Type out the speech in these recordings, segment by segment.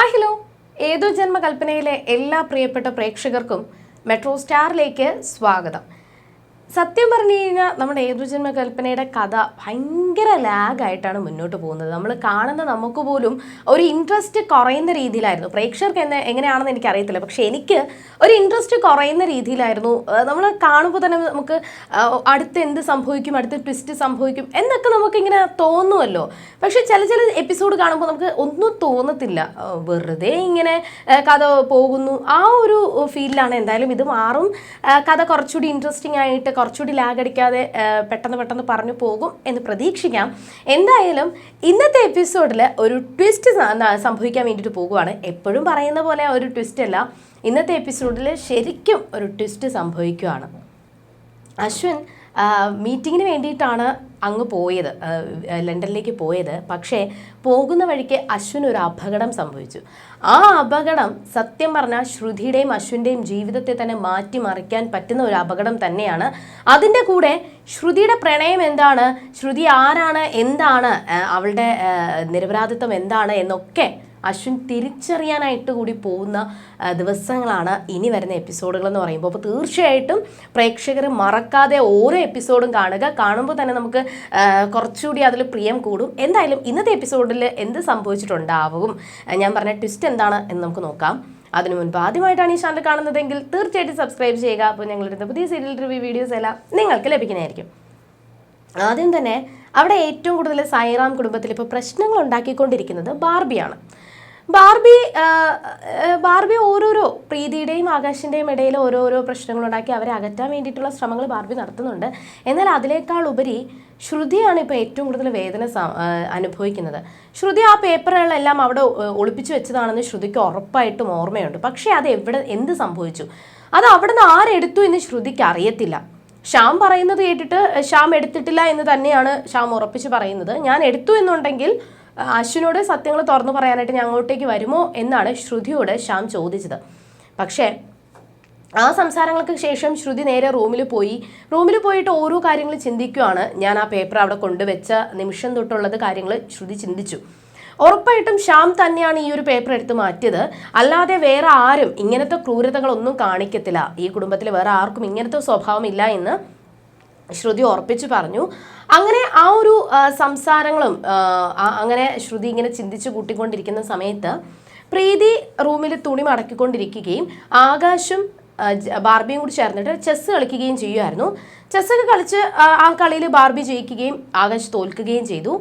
Hi hello. ഏതോ ജന്മകൽപ്പനയിലെ എല്ലാ പ്രിയപ്പെട്ട പ്രേക്ഷകർക്കും മെട്രോ സ്റ്റാറിലേക്ക് സ്വാഗതം. സത്യം പറഞ്ഞു കഴിഞ്ഞാൽ നമ്മുടെ ഏതുജന്മ കൽപ്പനയുടെ കഥ ഭയങ്കര ലാഗായിട്ടാണ് മുന്നോട്ട് പോകുന്നത്. നമ്മൾ കാണുന്ന നമുക്ക് പോലും ഒരു ഇൻട്രസ്റ്റ് കുറയുന്ന രീതിയിലായിരുന്നു. പ്രേക്ഷകർക്ക് എന്നെ എങ്ങനെയാണെന്ന് എനിക്കറിയത്തില്ല. പക്ഷേ എനിക്ക് ഒരു ഇൻട്രസ്റ്റ് കുറയുന്ന രീതിയിലായിരുന്നു. നമ്മൾ കാണുമ്പോൾ തന്നെ നമുക്ക് അടുത്ത് എന്ത് സംഭവിക്കും അടുത്ത് ട്വിസ്റ്റ് സംഭവിക്കും എന്നൊക്കെ നമുക്കിങ്ങനെ തോന്നുമല്ലോ പക്ഷേ ചില ചില എപ്പിസോഡ് കാണുമ്പോൾ നമുക്ക് ഒന്നും തോന്നത്തില്ല. വെറുതെ ഇങ്ങനെ കഥ പോകുന്നു. ആ ഒരു ഫീലിലാണ് എന്തായാലും ഇത് മാറും. കഥ കുറച്ചുകൂടി ഇൻട്രസ്റ്റിംഗ് ആയിട്ട് കുറച്ചുകൂടി ലാഗടിക്കാതെ പെട്ടെന്ന് പെട്ടെന്ന് പറഞ്ഞു പോകും എന്ന് പ്രതീക്ഷിക്കാം. എന്തായാലും ഇന്നത്തെ എപ്പിസോഡിൽ ഒരു ട്വിസ്റ്റ് സംഭവിക്കാൻ വേണ്ടിയിട്ട് പോകുവാണ്. എപ്പോഴും പറയുന്ന പോലെ ഒരു ട്വിസ്റ്റ് അല്ല. ഇന്നത്തെ എപ്പിസോഡിൽ ശരിക്കും ഒരു ട്വിസ്റ്റ് സംഭവിക്കുകയാണ് അശ്വിൻ മീറ്റിങ്ങിന് വേണ്ടിയിട്ടാണ് അങ്ങ് പോയത്. ലണ്ടനിലേക്ക് പോയത്. പക്ഷേ പോകുന്ന വഴിക്ക് അശ്വിൻ ഒരു അപകടം സംഭവിച്ചു. ആ അപകടം സത്യം പറഞ്ഞാൽ ശ്രുതിയുടെയും അശ്വിന്റെയും ജീവിതത്തെ തന്നെ മാറ്റിമറിക്കാൻ പറ്റുന്ന ഒരു അപകടം തന്നെയാണ്. അതിന്റെ കൂടെ ശ്രുതിയുടെ പ്രണയം എന്താണ്? ശ്രുതി ആരാണ്? എന്താണ്? അവളുടെ നിരപരാധിത്വം എന്താണ്? എന്നൊക്കെ അശ്വിൻ തിരിച്ചറിയാനായിട്ട് കൂടി പോകുന്ന ദിവസങ്ങളാണ് ഇനി വരുന്ന എപ്പിസോഡുകൾ എന്ന് പറയുമ്പോൾ. അപ്പോൾ തീർച്ചയായിട്ടും പ്രേക്ഷകർ മറക്കാതെ ഓരോ എപ്പിസോഡും കാണുക. കാണുമ്പോൾ തന്നെ നമുക്ക് കുറച്ചുകൂടി അതിൽ പ്രിയം കൂടും. എന്തായാലും ഇന്നത്തെ എപ്പിസോഡിൽ എന്ത് സംഭവിച്ചിട്ടുണ്ടാവും? ഞാൻ പറഞ്ഞ ട്വിസ്റ്റ് എന്താണ് എന്ന് നമുക്ക് നോക്കാം. അതിനു മുൻപ് ആദ്യമായിട്ടാണ് ഈ ചാനൽ കാണുന്നതെങ്കിൽ തീർച്ചയായിട്ടും സബ്സ്ക്രൈബ് ചെയ്യുക. അപ്പോൾ ഞങ്ങളുടെ പുതിയ സീരിയൽ റിവ്യൂ വീഡിയോസ് എല്ലാം നിങ്ങൾക്ക് ലഭിക്കുന്നതായിരിക്കും. ആദ്യം തന്നെ അവിടെ ഏറ്റവും കൂടുതൽ സൈറാം കുടുംബത്തിൽ ഇപ്പോൾ പ്രശ്നങ്ങൾ ഉണ്ടാക്കിക്കൊണ്ടിരിക്കുന്നത് ബാർബിയാണ്. ബാർബി ബാർബി ഓരോരോ പ്രീതിയുടെയും ആകാശിന്റെയും ഇടയിൽ ഓരോരോ പ്രശ്നങ്ങൾ ഉണ്ടാക്കി അവരെ അകറ്റാൻ വേണ്ടിയിട്ടുള്ള ശ്രമങ്ങൾ ബാർബി നടത്തുന്നുണ്ട്. എന്നാൽ അതിനേക്കാൾ ഉപരി ശ്രുതിയാണ് ഇപ്പോൾ ഏറ്റവും കൂടുതൽ വേദന അനുഭവിക്കുന്നത്. ശ്രുതി ആ പേപ്പറുകളെല്ലാം അവിടെ ഒളിപ്പിച്ചു വെച്ചതാണെന്ന് ശ്രുതിക്ക് ഉറപ്പായിട്ടും ഓർമ്മയുണ്ട്. പക്ഷേ അത് എവിടെ എന്ത് സംഭവിച്ചു? അത് അവിടെ നിന്ന് ആരെടുത്തു എന്ന് ശ്രുതിക്ക് അറിയത്തില്ല. ശ്യാം പറയുന്നത് കേട്ടിട്ട് ശ്യാം എടുത്തിട്ടില്ല എന്ന് തന്നെയാണ് ശ്യാം ഉറപ്പിച്ച് പറയുന്നത്. ഞാൻ എടുത്തു എന്നുണ്ടെങ്കിൽ അശ്വിനോട് സത്യങ്ങൾ തുറന്നു പറയാനായിട്ട് ഞാൻ അങ്ങോട്ടേക്ക് വരുമോ എന്നാണ് ശ്രുതിയോട് ശ്യാം ചോദിച്ചത്. പക്ഷേ ആ സംസാരങ്ങൾക്ക് ശേഷം ശ്രുതി നേരെ റൂമിൽ പോയി. റൂമിൽ പോയിട്ട് ഓരോ കാര്യങ്ങൾ ചിന്തിക്കുകയാണ് ഞാൻ ആ പേപ്പർ അവിടെ കൊണ്ടുവച്ച നിമിഷം തൊട്ടുള്ളത് കാര്യങ്ങൾ ശ്രുതി ചിന്തിച്ചു. ഉറപ്പായിട്ടും ശ്യാം തന്നെയാണ് ഈ ഒരു പേപ്പർ എടുത്ത് മാറ്റിയത്. അല്ലാതെ വേറെ ആരും ഇങ്ങനത്തെ ക്രൂരതകളൊന്നും കാണിക്കത്തില്ല. ഈ കുടുംബത്തിൽ വേറെ ആർക്കും ഇങ്ങനത്തെ സ്വഭാവമില്ല എന്ന് ശ്രുതി ഉറപ്പിച്ചു പറഞ്ഞു. അങ്ങനെ ആ ഒരു സംസാരങ്ങളും അങ്ങനെ ശ്രുതി ഇങ്ങനെ ചിന്തിച്ചു കൂട്ടിക്കൊണ്ടിരിക്കുന്ന സമയത്ത് പ്രീതി റൂമിൽ തുണി മടക്കിക്കൊണ്ടിരിക്കുകയും ആകാശും ബാർബിയും കൂടി ചേർന്നിട്ട് ചെസ്സ് കളിക്കുകയും ചെയ്യുമായിരുന്നു ചെസ്സൊക്കെ കളിച്ച് ആ, കളിയിൽ ബാർബി ജയിക്കുകയും ആകാശ് തോൽക്കുകയും ചെയ്തു.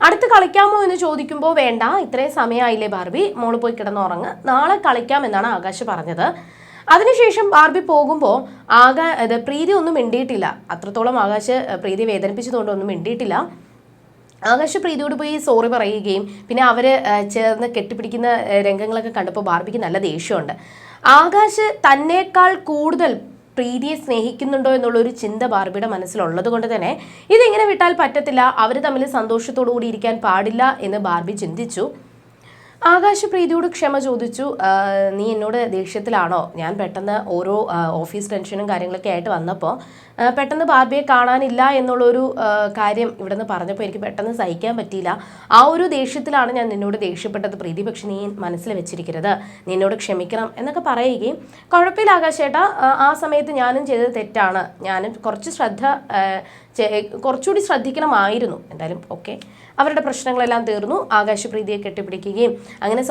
അടുത്ത് കളിക്കാമോ എന്ന് ചോദിക്കുമ്പോൾ വേണ്ട ഇത്രയും സമയമായില്ലേ ബാർബി മോൾ പോയി കിടന്നുറങ്ങ് നാളെ കളിക്കാം എന്നാണ് ആകാശ് പറഞ്ഞത്. അതിനുശേഷം ബാർബി പോകുമ്പോൾ ആകാ ഇത് പ്രീതി ഒന്നും മിണ്ടിയിട്ടില്ല. അത്രത്തോളം ആകാശ് പ്രീതി വേദനിപ്പിച്ചതുകൊണ്ട് ഒന്നും മിണ്ടിയിട്ടില്ല. ആകാശ് പ്രീതിയോട് പോയി സോറി പറയുകയും പിന്നെ അവർ ചേർന്ന് കെട്ടിപ്പിടിക്കുന്ന രംഗങ്ങളൊക്കെ കണ്ടപ്പോൾ ബാർബിക്ക് നല്ല ദേഷ്യമുണ്ട്. ആകാശ് തന്നേക്കാൾ കൂടുതൽ പ്രീതിയെ സ്നേഹിക്കുന്നുണ്ടോ എന്നുള്ള ഒരു ചിന്ത ബാർബിയുടെ മനസ്സിലുള്ളത് കൊണ്ട് തന്നെ ഇതിങ്ങനെ വിട്ടാൽ പറ്റത്തില്ല അവർ തമ്മിൽ സന്തോഷത്തോടു കൂടി ഇരിക്കാൻ പാടില്ല എന്ന് ബാർബി ചിന്തിച്ചു. ആകാശ് പ്രീതിയോട് ക്ഷമ ചോദിച്ചു. നീ എന്നോട് ദേഷ്യത്തിലാണോ? ഞാൻ പെട്ടെന്ന് ഓരോ ഓഫീസ് ടെൻഷനും കാര്യങ്ങളൊക്കെ ആയിട്ട് വന്നപ്പോൾ പെട്ടെന്ന് ബാർബിയെ കാണാനില്ല എന്നുള്ളൊരു കാര്യം ഇവിടുന്ന് പറഞ്ഞപ്പോൾ എനിക്ക് പെട്ടെന്ന് സഹിക്കാൻ പറ്റിയില്ല. ആ ഒരു ദേഷ്യത്തിലാണ് ഞാൻ നിന്നോട് ദേഷ്യപ്പെട്ടത്. പ്രീതി പക്ഷെ നീ മനസ്സിൽ വെച്ചിരിക്കരുത്. നിന്നോട് ക്ഷമിക്കണം എന്നൊക്കെ പറയുകയും കുഴപ്പമില്ല ആകാശേട്ടാ. ആ, സമയത്ത് ഞാനും ചെയ്തത് തെറ്റാണ്. ഞാനും കുറച്ച് ശ്രദ്ധ കുറച്ചുകൂടി ശ്രദ്ധിക്കണമായിരുന്നു. എന്തായാലും ഓക്കെ. അവരുടെ പ്രശ്നങ്ങളെല്ലാം തീർന്നു. ആകാശപ്രീതിയെ കെട്ടിപ്പിടിക്കുകയും അങ്ങനെ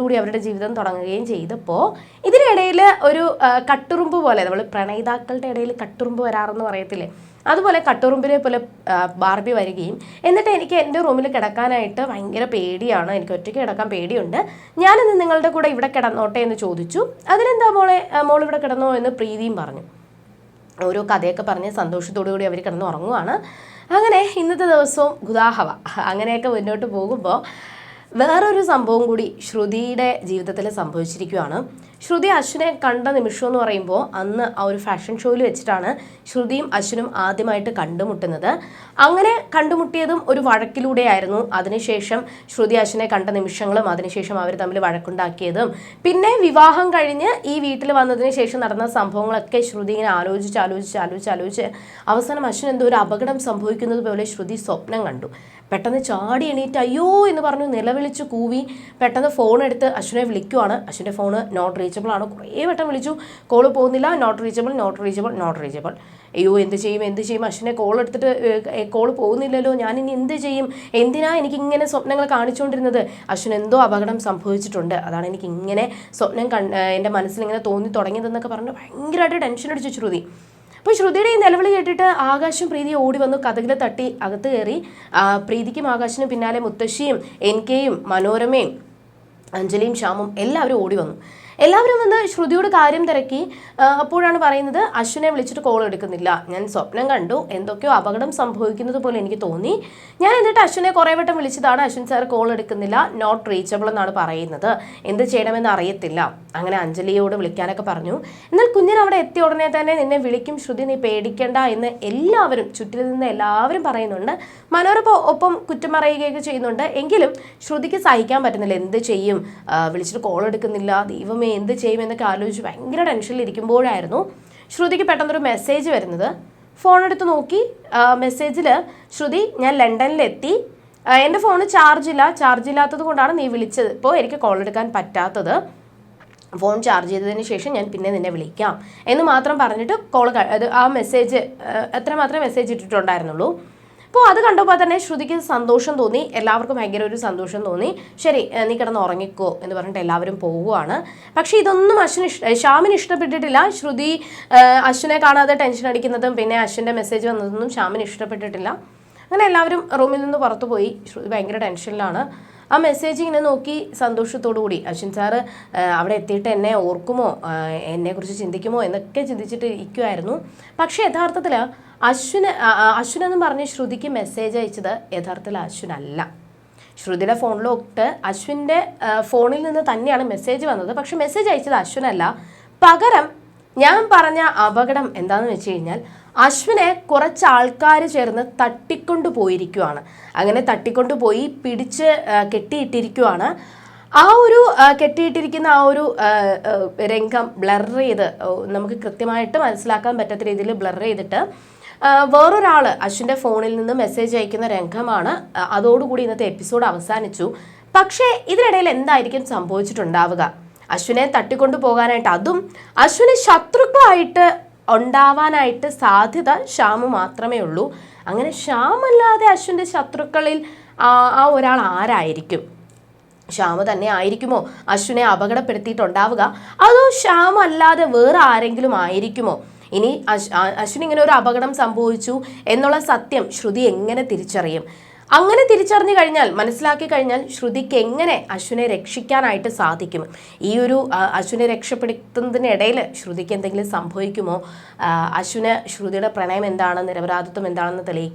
കൂടി അവരുടെ ജീവിതം തുടങ്ങുകയും ചെയ്തപ്പോൾ ഇതിനിടയിൽ ഒരു കട്ടുറുമ്പ് പോലെ നമ്മൾ പ്രണയിതാക്കളുടെ ഇടയിൽ കട്ടുറുമ്പ് വരാറെന്ന് പറയത്തില്ലേ? അതുപോലെ കട്ടുറുമ്പിനെ പോലെ ബാർബി വരികയും എന്നിട്ട് എനിക്ക് എന്റെ റൂമിൽ കിടക്കാനായിട്ട് ഭയങ്കര പേടിയാണ്. എനിക്ക് ഒറ്റയ്ക്ക് കിടക്കാൻ പേടിയുണ്ട്. ഞാനിന്ന് നിങ്ങളുടെ കൂടെ ഇവിടെ കിടന്നോട്ടെ എന്ന് ചോദിച്ചു. അതിനെന്താ മോളെ മോൾ ഇവിടെ കിടന്നോ എന്ന് പ്രീതിയും പറഞ്ഞു. ഓരോ കഥയൊക്കെ പറഞ്ഞ് സന്തോഷത്തോടു കൂടി അവർ കിടന്ന് ഉറങ്ങുവാണ് അങ്ങനെ ഇന്നത്തെ ദിവസവും ഗുദാഹവ. അങ്ങനെയൊക്കെ മുന്നോട്ട് പോകുമ്പോൾ വേറൊരു സംഭവം കൂടി ശ്രുതിയുടെ ജീവിതത്തിൽ സംഭവിച്ചിരിക്കുകയാണ് ശ്രുതി അശ്വിനെ കണ്ട നിമിഷം എന്ന് പറയുമ്പോൾ അന്ന് ആ ഒരു ഫാഷൻ ഷോയിൽ വെച്ചിട്ടാണ് ശ്രുതിയും അശ്വിനും ആദ്യമായിട്ട് കണ്ടുമുട്ടുന്നത്. അങ്ങനെ കണ്ടുമുട്ടിയതും ഒരു വഴക്കിലൂടെയായിരുന്നു. അതിനുശേഷം ശ്രുതി അശ്വിനെ കണ്ട നിമിഷങ്ങളും അതിനുശേഷം അവർ തമ്മിൽ വഴക്കുണ്ടാക്കിയതും. പിന്നെ വിവാഹം കഴിഞ്ഞ് ഈ വീട്ടിൽ വന്നതിന് ശേഷം നടന്ന സംഭവങ്ങളൊക്കെ ശ്രുതി ഇങ്ങനെ ആലോചിച്ച് ആലോചിച്ച് ആലോചിച്ച് ആലോചിച്ച് അവസാനം അശ്വിൻ എന്തോ ഒരു അപകടം സംഭവിക്കുന്നത് പോലെ ശ്രുതി സ്വപ്നം കണ്ടു. പെട്ടെന്ന് ചാടി എണീറ്റ് അയ്യോ എന്ന് പറഞ്ഞു നിലവിളിച്ച് കൂവി പെട്ടെന്ന് ഫോൺ എടുത്ത് അശ്വിനെ വിളിക്കുവാണ്. അശ്വിന്റെ ഫോൺ നോട്ട് റീച്ചബിൾ ആണ്. കുറേ വട്ടം വിളിച്ചു. കോൾ പോകുന്നില്ല. Not reachable not reachable not reachable അയ്യോ എന്ത് ചെയ്യും? എന്ത് ചെയ്യും? അശ്വിനെ കോൾ എടുത്തിട്ട് കോൾ പോകുന്നില്ലല്ലോ. ഞാൻ ഇനി എന്ത് ചെയ്യും? എന്തിനാ എനിക്ക് ഇങ്ങനെ സ്വപ്നങ്ങൾ കാണിച്ചുകൊണ്ടിരുന്നത് അശ്വിന് എന്തോ അപകടം സംഭവിച്ചിട്ടുണ്ട്. അതാണ് എനിക്ക് ഇങ്ങനെ സ്വപ്നം കൺ എന്റെ മനസ്സിൽ ഇങ്ങനെ തോന്നി തുടങ്ങിയതെന്നൊക്കെ പറഞ്ഞ് ഭയങ്കരമായിട്ട് ടെൻഷൻ അടിച്ചു ശ്രുതി. അപ്പോൾ ശ്രുതിയുടെ ഈ നിലവിളി കേട്ടിട്ട് ആകാശും പ്രീതി ഓടി വന്നു കഥകിലെ തട്ടി അകത്ത് കയറി. പ്രീതിക്കും ആകാശിനും പിന്നാലെ മുത്തശ്ശിയും എൻ കെയും മനോരമയും അഞ്ജലിയും ശ്യാമും എല്ലാവരും ഓടി വന്നു. എല്ലാവരും വന്ന് ശ്രുതിയോട് കാര്യം തിരക്കി അപ്പോഴാണ് പറയുന്നത് അശ്വിനെ വിളിച്ചിട്ട് കോൾ എടുക്കുന്നില്ല. ഞാൻ സ്വപ്നം കണ്ടു. എന്തൊക്കെയോ അപകടം സംഭവിക്കുന്നത് പോലെ എനിക്ക് തോന്നി. ഞാൻ എന്നിട്ട് അശ്വിനെ കുറേ വട്ടം വിളിച്ചതാണ്. അശ്വിൻ സാർ കോൾ എടുക്കുന്നില്ല. നോട്ട് റീച്ചബിൾ എന്നാണ് പറയുന്നത്. എന്ത് ചെയ്യണമെന്ന് അറിയത്തില്ല. അങ്ങനെ അഞ്ജലിയോട് വിളിക്കാനൊക്കെ പറഞ്ഞു. എന്നാൽ കുഞ്ഞിന് അവിടെ എത്തിയ ഉടനെ തന്നെ നിന്നെ വിളിക്കും. ശ്രുതി നീ പേടിക്കേണ്ട എന്ന് എല്ലാവരും ചുറ്റിൽ നിന്ന് എല്ലാവരും പറയുന്നുണ്ട്. മനോരമ ഒപ്പം കുറ്റം പറയുകയൊക്കെ ചെയ്യുന്നുണ്ട്. എങ്കിലും ശ്രുതിക്ക് സഹിക്കാൻ പറ്റുന്നില്ല. എന്ത് ചെയ്യും? വിളിച്ചിട്ട് കോൾ എടുക്കുന്നില്ല. ദൈവമേ എന്ത് ചെയ്യും എന്നൊക്കെ ആലോചിച്ച് ഭയങ്കര ടെൻഷനിലിരിക്കുമ്പോഴായിരുന്നു ശ്രുതിക്ക് പെട്ടെന്നൊരു മെസ്സേജ് വരുന്നത്. ഫോൺ എടുത്ത് നോക്കി. മെസ്സേജിൽ ശ്രുതി ഞാൻ ലണ്ടനിലെത്തി എന്റെ ഫോണ് ചാർജ് ഇല്ല. ചാർജ് ഇല്ലാത്തത് കൊണ്ടാണ് നീ വിളിച്ചത്. ഇപ്പോൾ എനിക്ക് കോൾ എടുക്കാൻ പറ്റാത്തത്. ഫോൺ ചാർജ് ചെയ്തതിന് ശേഷം ഞാൻ പിന്നെ നിന്നെ വിളിക്കാം. എന്ന് മാത്രം പറഞ്ഞിട്ട് കോൾ അത് ആ മെസ്സേജ് എത്ര മാത്രമേ മെസ്സേജ് ഇട്ടിട്ടുണ്ടായിരുന്നുള്ളൂ. അപ്പോൾ അത് കണ്ടപ്പോൾ തന്നെ ശ്രുതിക്ക് സന്തോഷം തോന്നി. എല്ലാവർക്കും ഭയങ്കര ഒരു സന്തോഷം തോന്നി. ശരി നീ കിടന്ന് ഉറങ്ങിക്കോ എന്ന് പറഞ്ഞിട്ട് എല്ലാവരും പോവുകയാണ് പക്ഷേ ഇതൊന്നും അശ്വിന് ശ്യാമിന് ഇഷ്ടപ്പെട്ടിട്ടില്ല. ശ്രുതി അശ്വിനെ കാണാതെ ടെൻഷൻ അടിക്കുന്നതും പിന്നെ അശ്വിന്റെ മെസ്സേജ് വന്നതൊന്നും ശ്യാമിന് ഇഷ്ടപ്പെട്ടിട്ടില്ല. അങ്ങനെ എല്ലാവരും റൂമിൽ നിന്ന് പുറത്തുപോയി ഭയങ്കര ടെൻഷനിലാണ്. ആ മെസ്സേജ് ഇങ്ങനെ നോക്കി സന്തോഷത്തോടു കൂടി. അശ്വിൻ സാറ് അവിടെ എത്തിയിട്ട് എന്നെ ഓർക്കുമോ? എന്നെക്കുറിച്ച് ചിന്തിക്കുമോ? എന്നൊക്കെ ചിന്തിച്ചിട്ട് ഇരിക്കുമായിരുന്നു പക്ഷേ യഥാർത്ഥത്തിൽ അശ്വിന് അശ്വിൻ എന്ന് പറഞ്ഞ് ശ്രുതിക്ക് മെസ്സേജ് അയച്ചത് യഥാർത്ഥത്തിൽ അശ്വിൻ അല്ല. ശ്രുതിയുടെ ഫോണിലോട്ട് അശ്വിന്റെ ഫോണിൽ നിന്ന് തന്നെയാണ് മെസ്സേജ് വന്നത്. പക്ഷെ മെസ്സേജ് അയച്ചത് അശ്വിനല്ല. പകരം ഞാൻ പറഞ്ഞ അപകടം എന്താണെന്ന് വെച്ച് കഴിഞ്ഞാൽ അശ്വിനെ കുറച്ച് ആൾക്കാർ ചേർന്ന് തട്ടിക്കൊണ്ടു പോയിരിക്കുവാണ് അങ്ങനെ തട്ടിക്കൊണ്ടു പോയി പിടിച്ച് കെട്ടിയിട്ടിരിക്കുവാണ്. ആ ഒരു കെട്ടിയിട്ടിരിക്കുന്ന ആ ഒരു രംഗം ബ്ലർ ചെയ്ത് നമുക്ക് കൃത്യമായിട്ട് മനസ്സിലാക്കാൻ പറ്റാത്ത രീതിയിൽ ബ്ലർ ചെയ്തിട്ട് വേറൊരാൾ അശ്വിന്റെ ഫോണിൽ നിന്ന് മെസ്സേജ് അയക്കുന്ന രംഗമാണ്. അതോടുകൂടി ഇന്നത്തെ എപ്പിസോഡ് അവസാനിച്ചു. പക്ഷേ ഇതിനിടയിൽ എന്തായിരിക്കും സംഭവിച്ചിട്ടുണ്ടാവുക? അശ്വിനെ തട്ടിക്കൊണ്ടു പോകാനായിട്ട് അതും അശ്വിന് ശത്രുക്കളായിട്ട് ഉണ്ടാവാനായിട്ട് സാധ്യത ശ്യാമു മാത്രമേ ഉള്ളൂ. അങ്ങനെ ശ്യാമല്ലാതെ അശ്വിന്റെ ശത്രുക്കളിൽ ആ ഒരാൾ ആരായിരിക്കും? ശ്യാമ തന്നെ ആയിരിക്കുമോ? അശ്വിനെ അപകടപ്പെടുത്തിയിട്ടുണ്ടാവുക? അതോ ശ്യാമ അല്ലാതെ വേറെ ആരെങ്കിലും ആയിരിക്കുമോ? ഇനി അശ്വിൻ ഇങ്ങനെ ഒരു അപകടം സംഭവിച്ചു എന്നുള്ള സത്യം ശ്രുതി എങ്ങനെ തിരിച്ചറിയും? അങ്ങനെ തിരിച്ചറിഞ്ഞു കഴിഞ്ഞാൽ മനസ്സിലാക്കി കഴിഞ്ഞാൽ ശ്രുതിക്ക് എങ്ങനെ അശ്വിനെ രക്ഷിക്കാനായിട്ട് സാധിക്കും? ഈ ഒരു അശ്വനെ രക്ഷപ്പെടുത്തുന്നതിനിടയിൽ ശ്രുതിക്ക് എന്തെങ്കിലും സംഭവിക്കുമോ? അശ്വിന് ശ്രുതിയുടെ പ്രണയം എന്താണ് നിരപരാധിത്വം എന്താണെന്ന് തെളി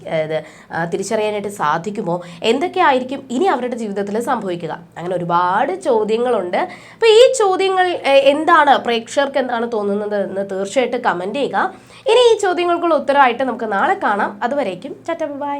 തിരിച്ചറിയാനായിട്ട് സാധിക്കുമോ? എന്തൊക്കെയായിരിക്കും ഇനി അവരുടെ ജീവിതത്തിൽ സംഭവിക്കുക? അങ്ങനെ ഒരുപാട് ചോദ്യങ്ങളുണ്ട്. അപ്പോൾ ഈ ചോദ്യങ്ങൾ എന്താണ് പ്രേക്ഷകർക്ക് എന്താണ് തോന്നുന്നത് എന്ന് തീർച്ചയായിട്ടും കമന്റ് ചെയ്യുക. ഇനി ഈ ചോദ്യങ്ങൾക്കുള്ള ഉത്തരവായിട്ട് നമുക്ക് നാളെ കാണാം. അതുവരേക്കും ചറ്റ ബൈ.